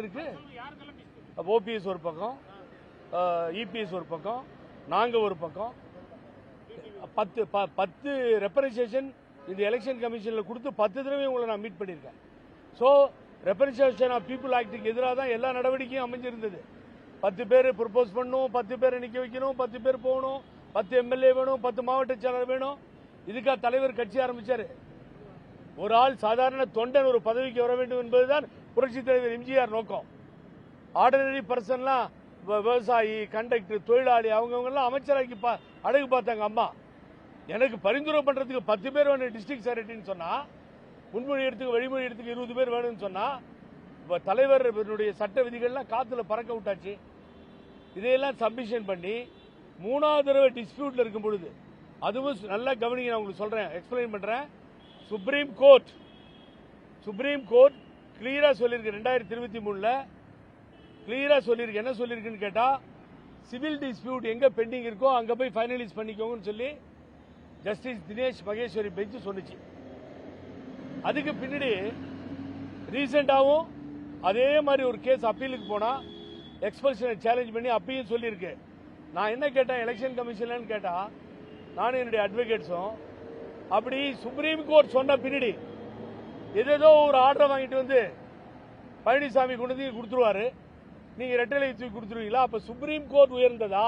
தானே இருக்கு. ஓபிஎஸ் ஒரு பக்கம் இபிஎஸ் ஒரு பக்கம் நாங்க ஒரு பக்கம். பத்து ப- பத்து ரெப்ரசன்டேஷன் இந்த எலெக்ஷன் கமிஷன்ல கொடுத்து பத்து தடவை உங்களை நான் மீட் பண்ணியிருக்கேன். ஸோ ரெப்ரசன்டேஷன் ஆஃப் பீப்புள் ஆக்டுக்கு எதிராக தான் எல்லா நடவடிக்கையும் அமைஞ்சிருந்தது. பத்து பேர் ப்ரப்போஸ் பண்ணணும் பத்து பேரை நிற்க வைக்கணும் பத்து பேர் போகணும் பத்து எம்எல்ஏ வேணும் பத்து மாவட்ட செயலர் வேணும். இதுக்காக தலைவர் கட்சி ஆரம்பிச்சாரு. ஒரு ஆள் சாதாரண தொண்டன் ஒரு பதவிக்கு வர வேண்டும் என்பதுதான் புரட்சி தலைவர் எம்ஜிஆர் நோக்கம். ஆர்டினரி பர்சன்லாம் விவசாயி கண்டக்டர் தொழிலாளி அவங்கவுங்கெல்லாம் அமைச்சராக்கி பா- அழகு பார்த்தாங்க அம்மா. எனக்கு பரிந்துரை பண்ணுறதுக்கு பத்து பேர் வேணும் டிஸ்ட்ரிக்ட் செக்ரட்டரின்னு சொன்னால் முன்மொழி எடுத்துக்கு வழிமொழி எடுத்துக்கு இருபது பேர் வேணும்னு சொன்னால் இப்போ தலைவர் சட்ட விதிகள்லாம் காற்றுல பறக்க விட்டாச்சு. இதையெல்லாம் சப்மிஷன் பண்ணி மூணாவது தடவை டிஸ்பியூட்டில் இருக்கும் பொழுது அதுவும் நல்லா கவனிங்க நான் உங்களுக்கு சொல்கிறேன் எக்ஸ்பிளைன் பண்ணுறேன் சுப்ரீம் கோர்ட் சுப்ரீம் கோர்ட் கிளியரா சொல்லியிருக்கு ரெண்டாயிரத்தி இருபத்தி மூணுல. கிளியரா சொல்லியிருக்கு. என்ன சொல்லியிருக்குன்னு கேட்டா சிவில் டிஸ்பியூட் எங்க பெண்டிங் இருக்கோ அங்க போய் ஃபைனலைஸ் பண்ணிக்கோங்கன்னு சொல்லி ஜஸ்டிஸ் தினேஷ் மகேஸ்வரி பெஞ்ச் சொன்னுச்சு. அதுக்கு பின்னாடி ரீசெண்டாவும் அதே மாதிரி ஒரு கேஸ் அப்பீலுக்கு போனா எக்ஸ்பல்ஷனை சேலஞ்ச் பண்ணி அப்பயும் சொல்லியிருக்கு. நான் என்ன கேட்டேன் எலெக்ஷன் கமிஷன்லன்னு கேட்டா நானும் என்னுடைய அட்வொகேட்ஸும் அப்படி சுப்ரீம் கோர்ட் சொன்ன பின்னாடி ஏதேதோ ஒரு ஆர்டரை வாங்கிட்டு வந்து பழனிசாமி கொண்டு வந்து கொடுத்துருவாரு. நீங்க ரெட்டலை தூக்கி கொடுத்துருவீங்களா? அப்ப சுப்ரீம் கோர்ட் உயர்ந்ததா?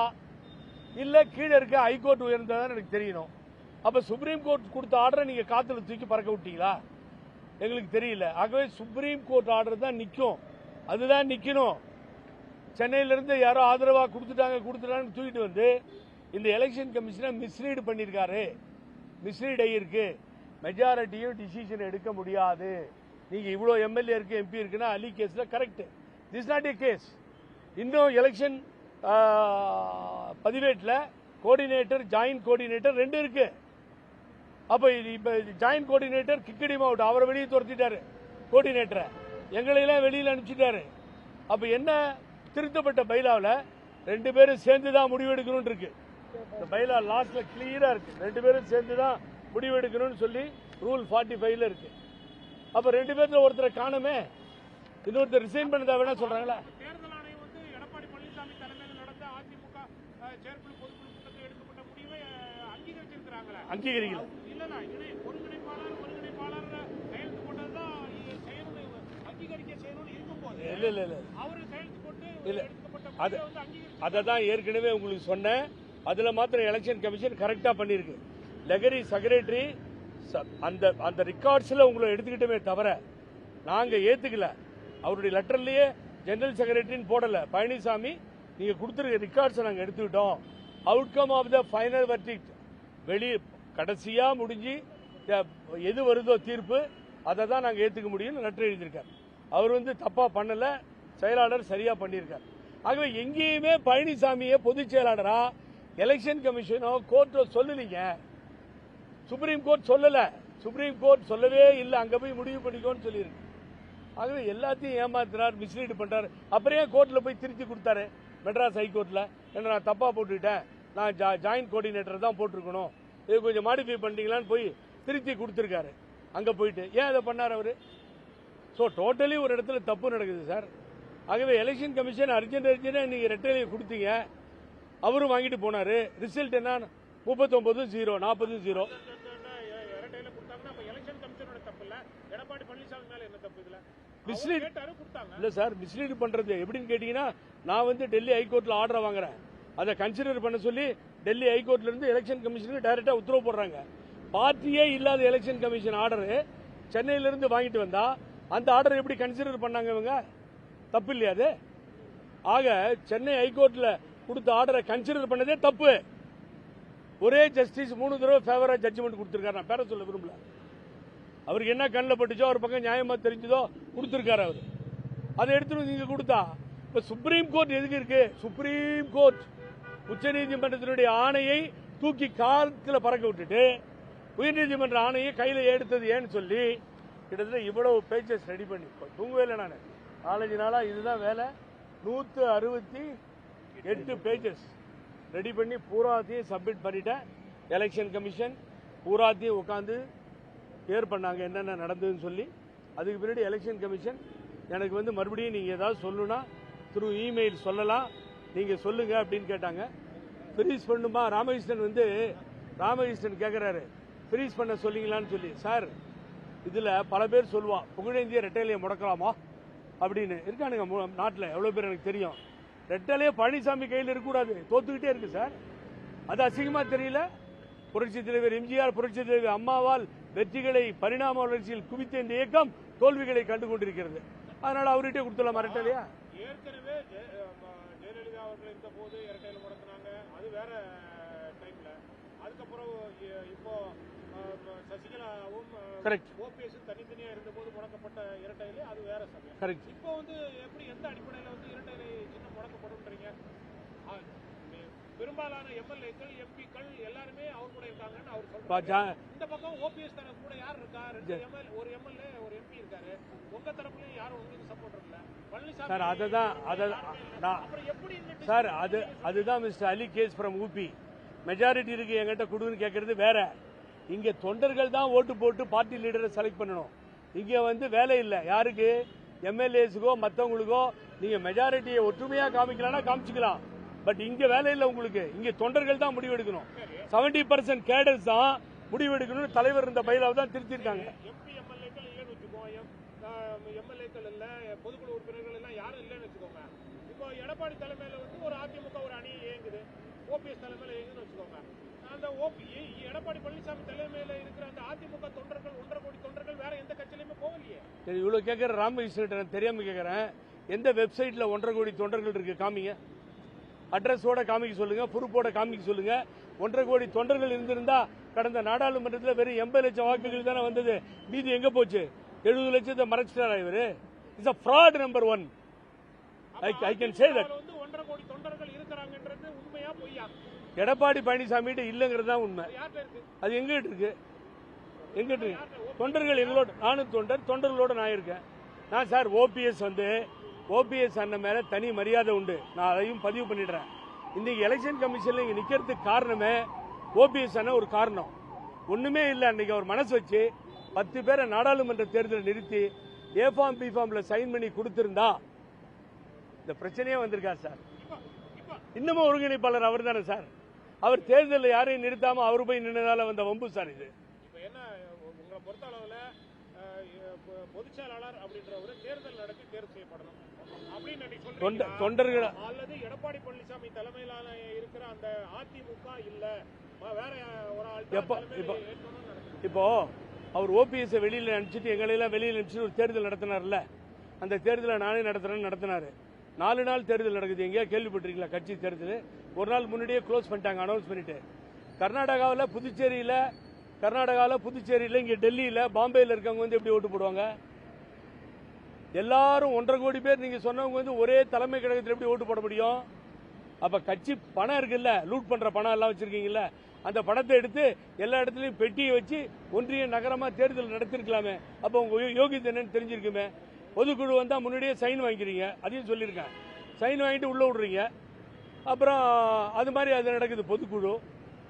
இல்ல கீழே இருக்க ஹைகோர்ட் உயர்ந்ததா எனக்கு தெரியணும். அப்ப சுப்ரீம் கோர்ட் கொடுத்த ஆர்டரை நீங்க காத்துல தூக்கி பறக்க விட்டீங்களா? எங்களுக்கு தெரியல. ஆகவே சுப்ரீம் கோர்ட் ஆர்டர் தான் நிற்கும் அதுதான் நிற்கணும் சென்னையிலேருந்து யாரோ ஆதரவாக கொடுத்துட்டாங்க கொடுத்துட்டாங்கன்னு தூக்கிட்டு வந்து இந்த எலெக்ஷன் கமிஷனை மிஸ்லீடு பண்ணியிருக்காரு. மிஸ்லீட் ஆகியிருக்கு மெஜாரிட்டியும் டிசிஷன் எடுக்க முடியாது. நீங்க இவ்வளோ எம்எல்ஏ இருக்கு எம்பி இருக்குன்னா அலி கேஸ்ல correct this not a case இன்னும் எலெக்ஷன் பதிவேட்டில் கோஆர்டினேட்டர் ஜாயின்ட் கோஆர்டினேட்டர் ரெண்டு இருக்கு. அப்ப இது ஜாயின்ட் கோஆர்டினேட்டர் கிக்கடி மாவட்டம் அவரை வெளியே துரத்திட்டாரு கோஆர்டினேட்டரை எங்களையெல்லாம் வெளியில் அனுப்பிச்சிட்டாரு. அப்ப என்ன திருத்தப்பட்ட பைலாவில் ரெண்டு பேரும் சேர்ந்து தான் முடிவெடுக்கணும் இருக்கு. இந்த பைலா லாஸ்ட்ல கிளியரா இருக்கு. ரெண்டு பேரும் சேர்ந்து தான் முடிவெடுக்கணும்னு சொல்லி ரூல் ஃபார்ட்டி ஃபைவ்ல இருக்கு. அப்ப ரெண்டு பேர்ல ஒருத்தரை காணுமே இன்னொருத்தர் ரிசைன் பண்ணதா வேணா சொல்றாங்களா? தேர்தல் ஆணையம் வந்து எடப்பாடி பழனிசாமி தலைமையில் நடந்த அதிமுக அஹ், செயற்குழு பொதுக்குழு கூட்டத்தில் எடுக்கப்பட்ட முடிவை அஹ், அங்கீகரிச்சிருக்கிறாங்களே? அங்கீகரிக்கல. இல்லைண்ணா இணை ஒருங்கிணைப்பாளர் ஒருங்கிணைப்பாளர் கையெழுத்து போட்டதுதான் இது செய்யணும் அங்கீகரிக்க செய்யணும்னு இருக்கும்போது இல்ல இல்ல இல்ல. அவரு கையெழுத்து போட்டு இல்ல. அதை தான் ஏற்கனவே உங்களுக்கு சொன்னேன். அதுல மாத்திரம் எலெக்ஷன் கமிஷன் கரெக்டா பண்ணிருக்கு லெகரி செக்ரட்டரி அந்த அந்த ரெக்கார்ட்ஸில் உங்களை எடுத்துக்கிட்டோமே தவிர நாங்கள் ஏற்றுக்கல அவருடைய லெட்டர்லேயே ஜெனரல் செக்ரட்டரின்னு போடலை. பழனிசாமி நீங்கள் கொடுத்துருக்க ரெக்கார்ட்ஸை நாங்கள் எடுத்துக்கிட்டோம். Outcome of the final verdict வெளியே கடைசியாக முடிஞ்சு எது வருதோ தீர்ப்பு அதை தான் நாங்கள் ஏற்றுக்க முடியும்னு லெட்டர் எழுதியிருக்கார். அவர் வந்து தப்பாக பண்ணலை. செயலாளர் சரியாக பண்ணியிருக்கார். ஆகவே எங்கேயுமே பழனிசாமியை பொதுச் செயலாளராக எலெக்ஷன் கமிஷனோ கோர்ட்டோ சொல்லலீங்க. சுப்ரீம் கோர்ட் சொல்லல. சுப்ரீம் கோர்ட் சொல்லவே இல்லை. அங்க போய் முடிவு பண்ணிக்கோன்னு சொல்லியிருக்கு. ஆகவே எல்லாத்தையும் ஏமாத்தினார் மிஸ்லீடு பண்றாரு. அப்புறம் ஏன் கோர்ட்ல போய் திருத்தி கொடுத்தாரு? மெட்ராஸ் ஹைகோர்ட்ல என்ன நான் தப்பா போட்டுக்கிட்டேன் நான் ஜாயின்ட் கோஆர்டினேட்டர் தான் போட்டிருக்கணும். இது கொஞ்சம் மாடிஃபை பண்ணிட்டீங்களான்னு போய் திருத்தி கொடுத்துருக்காரு. அங்க போயிட்டு. ஏன் அதை பண்ணார் அவரு? ஸோ டோட்டலி ஒரு இடத்துல தப்பு நடக்குது சார் ஆகவே எலெக்ஷன் கமிஷன் அர்ஜென்ட் அர்ஜென்டா நீங்க ரெட்டலையை கொடுத்தீங்க. அவரும் வாங்கிட்டு போனாரு. ரிசல்ட் என்ன முப்பத்தொன்பது ஜீரோ நாற்பது ஜீரோ இரட்டையில கொடுத்தாங்கன்னா அப்ப எலெக்ஷன் கமிஷனோட தப்பு இல்ல எடப்பாடி பழனிசாமி மேல என்ன தப்பு இதுல Mislead- அவர் கேட்டாரு கொடுத்தாங்க. இல்ல சார் மிஸ்லீட் பண்றது எப்படின்னு கேட்டீங்கன்னா நான் வந்து டெல்லி ஹைகோர்ட்ல ஆர்டர் வாங்குறேன். அதை கன்சிடர் பண்ண சொல்லி டெல்லி ஹைகோர்ட்ல இருந்து எலெக்ஷன் கமிஷனுக்கு டைரக்டா உத்தரவு போடுறாங்க. பார்ட்டியே இல்லாத எலெக்ஷன் கமிஷன் ஆர்டர் சென்னையில இருந்து வாங்கிட்டு வந்தா அந்த ஆர்டர் எப்படி கன்சிடர் பண்ணாங்க இவங்க? தப்பு இல்லையா அது? ஆக சென்னை ஹைகோர்ட்ல கொடுத்த ஆர்டரை கன்சிடர் பண்ணதே தப்பு. ஒரே ஜஸ்டிஸ் மூணு தடவை ஃபேவரா ஜட்ஜ்மெண்ட் கொடுத்திருக்காரு. நான் பேர சொல்ல விரும்பல. அவருக்கு என்ன கண்ணில் பட்டுச்சோ ஒரு பக்கம் நியாயமா தெரிஞ்சதோ கொடுத்துருக்காரு அவர். அதை எடுத்துட்டு வந்து கொடுத்தா இப்ப சுப்ரீம் கோர்ட் எதுக்கு இருக்கு? சுப்ரீம் கோர்ட் உச்சநீதிமன்றத்தினுடைய ஆணையை தூக்கி காலத்தில் பறக்க விட்டுட்டு உயர்நீதிமன்ற ஆணையை கையில எடுத்தது ஏன்னு சொல்லி கிட்டத்தட்ட இவ்வளவு பேச்சஸ் ரெடி பண்ணி தூங்கவே இல்லை நான். நாலஞ்சு நாளா இதுதான் வேலை. நூத்து அறுபத்தி எட்டு பேஜஸ் ரெடி பண்ணி பூராத்தையும் சப்மிட் பண்ணிட்டேன். எலெக்ஷன் கமிஷன் பூராத்தையும் உட்காந்து கிளியர் பண்ணாங்க என்னென்ன நடந்ததுன்னு சொல்லி. அதுக்கு பின்னாடி எலெக்ஷன் கமிஷன் எனக்கு வந்து மறுபடியும் நீங்கள் ஏதாவது சொல்லணும்னா த்ரூ இமெயில் சொல்லலாம். நீங்கள் சொல்லுங்க அப்படின்னு கேட்டாங்க. ஃப்ரீஸ் பண்ணுமா? ராமகிருஷ்ணன் வந்து ராமகிருஷ்ணன் கேட்குறாரு ஃப்ரீஸ் பண்ண சொல்லிங்களான்னு சொல்லி. சார் இதில் பல பேர் சொல்லுவான் புகழேந்திய ரெட்டையிலையை முடக்கலாமா? அப்படின்னு. இருக்கானுங்க நாட்டில். எவ்வளோ பேர் எனக்கு தெரியும். ரெட்டையிலேயே பழனிசாமி கையில் இருக்கக்கூடாது. தோத்துக்கிட்டே இருக்கு சார். அது அசிங்கமாக தெரியல. புரட்சி தலைவர் எம்ஜிஆர் புரட்சி தலைவர் அம்மாவால் வெற்றிகளை பரிணாம வளர்ச்சியில் குவித்த இந்த இயக்கம் தோல்விகளை கண்டு கொண்டிருக்கிறது அதனால அவர்கிட்டே கொடுத்துடலாம் ரெட்டையிலையா ஏற்கனவே ஜெயலலிதா அவர்கள் இருந்த போது இரட்டையில முடக்கினாங்க. அது வேற டைம்ல அதுக்கப்புறம் இப்போ சசிகலாவும் Correct. ஓபிஎஸ் தனித்தனியா இருந்த போது முடக்கப்பட்ட இரட்டையில அது வேற சமயம். கரெக்ட் இப்போ வந்து எப்படி எந்த அடிப்படையில வந்து இரட்டையிலை சின்னம் முடக்கப்படும்ன்றீங்க? பெரும்பாலான எம்எல்ஏக்கள் எம்பிக்கள் எல்லாருமே அவர் கூட இருக்காங்கன்னு அவர் சொல்றாரு. இந்த பக்கம் ஓபிஎஸ் தரப்பு கூட யார் இருக்கா? ரெண்டு எம்எல்ஏ ஒரு எம்எல்ஏ ஒரு எம்பி இருக்காரு. உங்க தரப்புலயும் யாரும் உங்களுக்கு சப்போர்ட் இல்ல பழனிசாமி சார் அதை தான் அதை நான் அப்புறம் எப்படி சார் அது அதுதான் mister Ali case from UP majority இருக்கு என்கிட்ட கொடுன்னு கேட்கறது வேற. இங்க தொண்டர்கள் தான் ஓட்டு போட்டு பார்ட்டி லீடரை செலக்ட் பண்ணணும். இங்க வந்து வேலை இல்லை. யாருக்கு? எம்எல்ஏஸுக்கோ மற்றவங்களுக்கோ நீங்க மெஜாரிட்டியை ஒற்றுமையா காமிக்கலாம்னா காமிச்சிக்கலாம். பட் இங்க வேலை இல்லை உங்களுக்கு. இங்க தொண்டர்கள் தான் முடிவு எடுக்கணும் செவன்டி பர்சன்ட் கேடர்ஸ் தான் முடிவு எடுக்கணும்னு தலைவர் இந்த பயிலாவை தான் திருத்திருக்காங்க. எம்எல்ஏக்கள் இல்ல பொதுக்குழு உறுப்பினர்கள் எல்லாம் யாரும் இல்லைன்னு வச்சுக்கோங்க. இப்போ எடப்பாடி தலைமையில வந்து ஒரு அதிமுக ஒரு அணி இயங்குது. ஓபிஎஸ் தலைமையில இயங்குதுன்னு வச்சுக்கோங்க. அந்த ஓபி எடப்பாடி பழனிசாமி தலைமையில இருக்கிற அந்த அதிமுக தொண்டர்கள் ஒன்றரை கோடி தொண்டர்கள் வேற எந்த கட்சியிலுமே போகலையே. சரி இவ்வளவு கேட்கற ராமகிருஷ்ணன் தெரியாம கேட்கறேன் எந்த வெப்சைட்ல ஒன்றரை கோடி தொண்டர்கள் இருக்கு? காமிங்க. அட்ரஸோட காமிக்க சொல்லுங்க ப்ரூஃபோட காமிக்க சொல்லுங்க. ஒன்றரை கோடி தொண்டர்கள் இருந்திருந்தா கடந்த நாடாளுமன்றத்தில் வெறும் எண்பது லட்சம் வாக்குகள் தானே வந்தது. மீதி எங்க போச்சு? எழுபது லட்சத்தை மறைச்சிட்டாரா இவரு? It's a fraud number one I I can say that ஒன்றரை கோடி தொண்டர்கள் இருக்கிறாங்கன்றது உண்மையா பொய்யா? எடப்பாடி பழனிசாமிகிட்ட இல்லைங்கிறது தான் உண்மை. அது எங்கிட்ட இருக்கு? எங்கிட்ட இருக்கு? தொண்டர்கள் எங்களோட நானும் தொண்டர் தொண்டர்களோட நான் இருக்கேன். நான் சார் ஓபிஎஸ் வந்து ஓபிஎஸ் அண்ணன் மேல தனி மரியாதை உண்டு. நான் அதையும் பதிவு பண்ணிடுறேன். இன்னைக்கு எலெக்ஷன் கமிஷன்ல இங்க நிக்கிறதுக்கு காரணமே ஓபிஎஸ் அண்ணன் ஒரு காரணம். ஒண்ணுமே இல்லை அன்னைக்கு அவர் மனசு வச்சு பத்து பேரை நாடாளுமன்ற தேர்தலை நிறுத்தி ஏ ஃபார்ம் பி ஃபார்ம்ல சைன் பண்ணி கொடுத்திருந்தா இந்த பிரச்சனையே வந்திருக்காரு சார்? இன்னமும் ஒருங்கிணைப்பாளர் அவர் தானே சார்? அவர் தேர்தலில் யாரையும் நிறுத்தாம அவர் போய் நின்றதால வந்த வம்பு சார் இது. என்ன பொறுத்த அளவில் பொதுச்செயலாளர் பொ- தேர்தல் நடத்தி தேர்வு செய்யப்படணும். தொண்டர்கள் அல்லது எடப்பாடி பழனிசாமி தலைமையிலான இருக்கிற அந்த அதிமுக இல்ல. வேற ஒரு ஆள் இப்ப- அவர் ஓபிஎஸ் வெளியில அனுப்பிச்சிட்டு எங்களையெல்லாம் வெளியில அனுப்பிச்சிட்டு ஒரு தேர்தல் நடத்தினார்ல. அந்த தேர்தலை நானே நடத்துறேன்னு நடத்தினாரு. நாலு நாள் தேர்தல் நடக்குது. எங்கேயா கேள்விப்பட்டிருக்கீங்களா கட்சி தேர்தல்? ஒரு நாள் முன்னாடியே க்ளோஸ் பண்ணிட்டாங்க அனௌன்ஸ் பண்ணிட்டு. கர்நாடகாவில் புதுச்சேரியில கர்நாடகாவில் புதுச்சேரியில இங்க டெல்லியில பாம்பேல இருக்கவங்க வந்து எப்படி ஓட்டு போடுவாங்க? எல்லாரும் ஒன்றரை கோடி பேர் நீங்க சொன்னவங்க வந்து ஒரே தலைமை கழகத்தில் எப்படி ஓட்டு போட முடியும்? அப்ப கட்சி பணம் இருக்குல்ல லூட் பண்ற பணம் எல்லாம் வச்சிருக்கீங்கல்ல அந்த பணத்தை எடுத்து எல்லா இடத்துலையும் பெட்டியை வச்சு ஒன்றிய நகரமா தேர்தல் நடத்திருக்கலாமே. அப்ப உங்க யோகித் என்னன்னு தெரிஞ்சிருக்குமே. பொதுக்குழு வந்தா முன்னாடியே சைன் வாங்கிக்கிறீங்க அதையும் சொல்லியிருக்கேன். சைன் வாங்கிட்டு உள்ள விடுறீங்க. அப்புறம் அது மாதிரி அது நடக்குது பொதுக்குழு.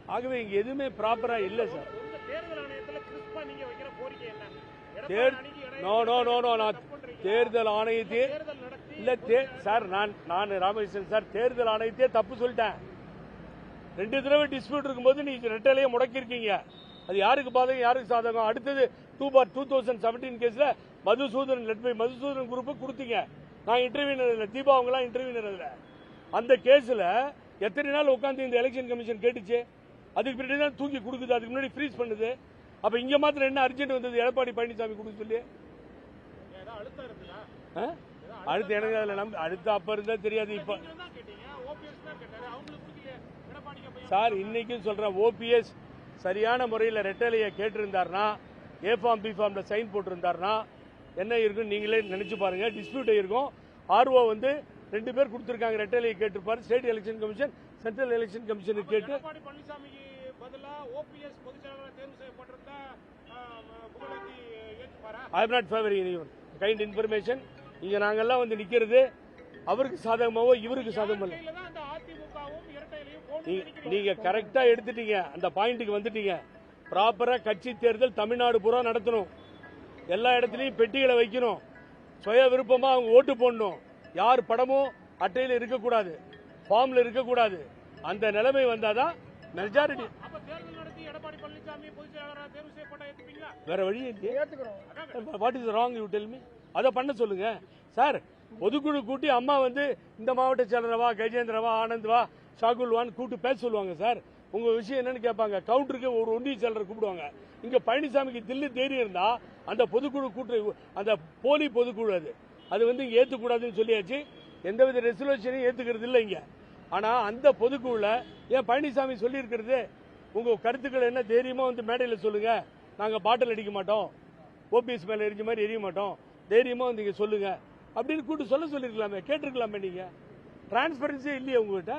ஆகவே இங்க எதுவுமே ப்ராப்பரா இல்லை சார் தேர்தல் ஆணையத்தில் கிறிஸ்பா வைக்கிற கோரிக்கை என்ன? நோ நோ நோ நோ நான்? தேர்தல் ஆணையத்தையே இல்ல சார் நான் நான் ராமகிருஷ்ணன் சார் தேர்தல் ஆணையத்தையே தப்பு சொல்லிட்டேன். ரெண்டு தடவை டிஸ்பியூட் இருக்கும்போது நீங்க ரெட்டலையே முடக்கிருக்கீங்க அது யாருக்கு பாதகம் யாருக்கு சாதகம்? அடுத்தது two four two thousand seventeen கேஸ்ல Madhusudharan led by Madhusudharan group கொடுத்தீங்க. நான் இன்டர்வியூனர் இல்லை தீபா அவங்கலாம் இன்டர்வியூனர் அதுல அந்த கேஸ்ல எத்தனை நாள் உட்காந்து இந்த எலெக்ஷன் கமிஷன் கேட்டுச்சு? அதுக்கு பின்னாடி தான் தூக்கி கொடுக்குது அதுக்கு முன்னாடி ஃப்ரீஸ் பண்ணுது. அப்ப இங்க மாத்திரம் என்ன அர்ஜென்ட் வந்தது? எடப்பாடி பழனிசாமி கொடுக்க சொல்லி. ஆ? அடுத்து எனக்கு அதுல நம்ப அடுத்து அப்ப இருந்தா தெரியாது. இப்ப சார் இன்னைக்கும் சொல்றேன் ஓபிஎஸ் சரியான முறையில் ரெட்டலையை கேட்டிருந்தாருன்னா ஏ ஃபார்ம் பி ஃபார்ம்ல சைன் போட்டிருந்தாருன்னா என்ன இருக்குன்னு நீங்களே நினைச்சு பாருங்க. டிஸ்பியூட் இருக்கும். ஆர்ஓ வந்து ரெண்டு பேர் கொடுத்துருக்காங்க. ரெட்டலையை கேட்டிருப்பாரு. State election commission central election கமிஷனுக்கு கேட்டு எடப்பாடி பழனிசாமிக்கு பதிலா ஓபிஎஸ் பொதுச் செயலாளர் தேர்வு செய்யப்பட்டிருந்தா Pugazhendhi ஏற்றுப்பாரா I am not favour in kind information இங்க நாங்கெல்லாம் வந்து நிக்கிறது அவருக்கு சாதகமாவோ இவருக்கு சாதகமோ இல்லை கையில தான் அந்த அதிமுகவும் இரட்டையிலையும் போட்டு நீ- நினைக்கிறீங்க. நீங்க கரெக்டா எடுத்துட்டீங்க. அந்த பாயிண்ட்டுக்கு வந்துட்டீங்க. ப்ராப்பரா கட்சி தேர்தல் தமிழ்நாடு பூரா நடத்தணும். எல்லா இடத்துலயும் பெட்டிகளை வைக்கணும். சுய விருப்பமா அவங்க ஓட்டு போடணும். யார் படமும் அட்டையில் இருக்கக்கூடாது. ஃபார்ம்ல இருக்கக்கூடாது. அந்த நிலைமை வந்தாதான் மெஜாரிட்டி அப்ப தேர்தல் நடத்தி எடப்பாடி பழனிசாமி பொதுச் செயலாளராக தேர்வு செய்யப்பட்ட ஏத்துப்பீங்களா? வேற வழி இல்லையே. What is wrong you tell me அதை பண்ண சொல்லுங்க. சார் பொதுக்குழு கூட்டி அம்மா வந்து இந்த மாவட்ட செயலரவா கஜேந்திரவா ஆனந்த் வா ஷாகுல் வான்னு கூட்டு பேச சொல்லுவாங்க சார். உங்க விஷயம் என்னன்னு கேட்பாங்க. கவுண்டருக்கு ஒரு ஒன்றிய செயலர் கூப்பிடுவாங்க. இங்க பழனிசாமிக்கு தில்லு தைரியம் இருந்தா அந்த பொதுக்குழு கூட்டு அந்த போலி பொதுக்குழு அது. அது வந்து இங்க ஏத்துக்கூடாதுன்னு சொல்லியாச்சு. எந்தவித ரெசல்யூஷனையும் ஏத்துக்கிறது இல்லை இங்க. ஆனா அந்த பொதுக்குழுல ஏன் பழனிசாமி சொல்லி இருக்கிறது உங்க கருத்துக்கள் என்ன தைரியமா வந்து மேடையில சொல்லுங்க. நாங்க பாட்டில் அடிக்க மாட்டோம். ஓபிஎஸ் மேல எரிஞ்ச மாதிரி எரிய மாட்டோம். தைரியமா வந்து இங்க சொல்லுங்க. அப்படின்னு கூட்டு சொல்ல சொல்லிருக்கலாமே கேட்டிருக்கலாமே நீங்க. டிரான்ஸ்பரன்சியே இல்லையா உங்ககிட்ட?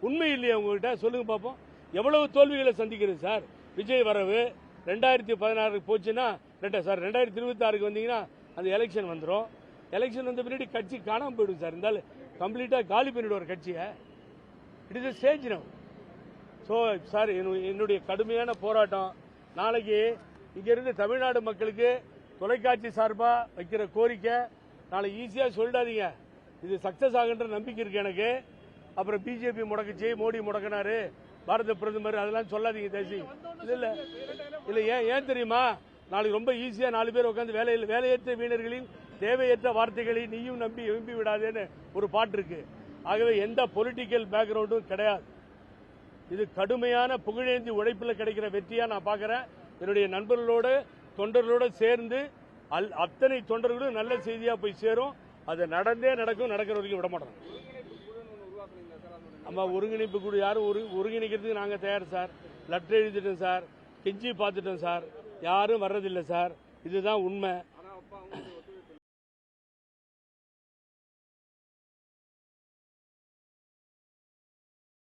உண்மை இல்லையா உங்ககிட்ட? சொல்லுங்க பார்ப்போம் எவ்வளவு தோல்விகளை சந்திக்கிறது சார்? விஜய் வரவு ரெண்டாயிரத்தி பதினாறுக்கு போச்சுன்னா ரெண்டா சார் ரெண்டாயிரத்தி இருபத்தி ஆறுக்கு வந்தீங்கன்னா அந்த எலெக்ஷன் வந்துடும் எலெக்ஷன் வந்த பின்னாடி கட்சி காணாமல் போயிடும் சார். இருந்தாலும் கம்ப்ளீட்டாக காலி பண்ணிவிடுவார் கட்சியை. It is stage now so sir என்னுடைய என்னுடைய கடுமையான போராட்டம். நாளைக்கு இங்கிருந்து தமிழ்நாடு மக்களுக்கு தொலைக்காட்சி சார்பாக வைக்கிற கோரிக்கை. நாளைக்கு ஈஸியாக சொல்லிடாதீங்க. இது சக்ஸஸ் ஆகுன்ற நம்பிக்கை இருக்கு எனக்கு. அப்புறம் பிஜேபி முடக்குச்சு மோடி முடக்கினாரு பாரத பிரதமர் அதெல்லாம் சொல்லாதீங்க தேசி இல்ல இல்ல. ஏன் ஏன் தெரியுமா? நாளைக்கு ரொம்ப ஈஸியா நாலு பேர் உட்காந்து வேலையில் வேலையற்ற வீணர்களின் தேவையற்ற வார்த்தைகளை நீயும் நம்பி எழும்பி விடாதேன்னு ஒரு பாட்டு இருக்கு. ஆகவே எந்த பொலிட்டிக்கல் பேக்ரவுண்டும் கிடையாது. இது கடுமையான புகழேந்தி உழைப்பில் கிடைக்கிற வெற்றியா நான் பார்க்கறேன். என்னுடைய நண்பர்களோடு தொண்டர்களோடு சேர்ந்து அல் அத்தனை தொண்டர்களும் நல்ல செய்தியா போய் சேரும். அது நடந்தே நடக்கும் நடக்கிற வரைக்கும் விட மாட்டோம். நம்ம ஒருங்கிணைப்பு குழு யாரும் ஒரு ஒருங்கிணைக்கிறதுக்கு நாங்கள் தயார் சார். லெட்டர் எழுதிட்டோம் சார். கெஞ்சி பார்த்துட்டோம் சார். யாரும் வர்றதில்லை சார். இதுதான் உண்மை.